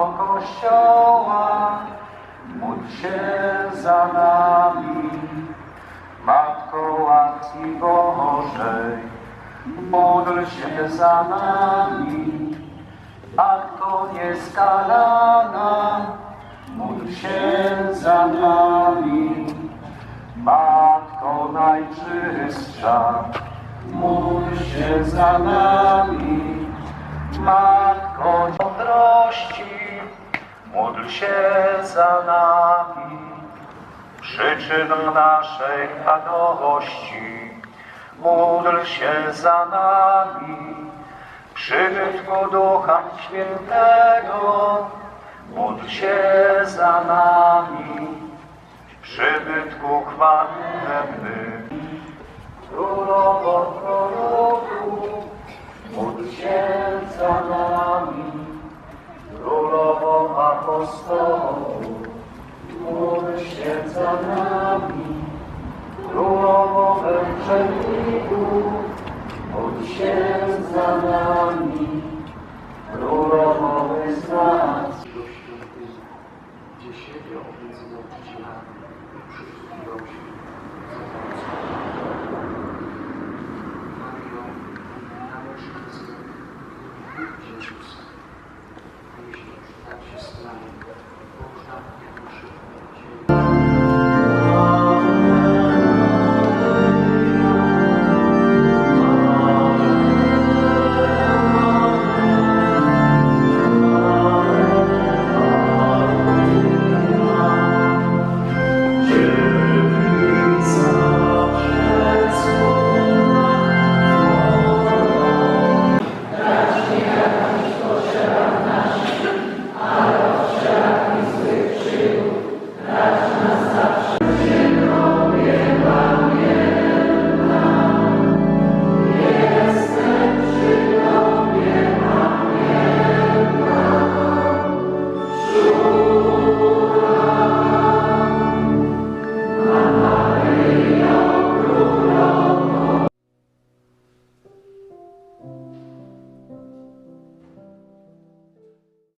Kościoła, módl się za nami. Matko łaski Bożej, módl się za nami. Matko nieskalana, módl się za nami. Matko najczystsza, módl się za nami. Módl się za nami. Przyczyną naszej radości, módl się za nami. Przybytku Ducha Świętego, módl się za nami. Przybytku chwalebny, Królowo Królem za nami, Królową wszelników, Bój się za nami, Królową z nas. Gdzie siedział na mężczyznę,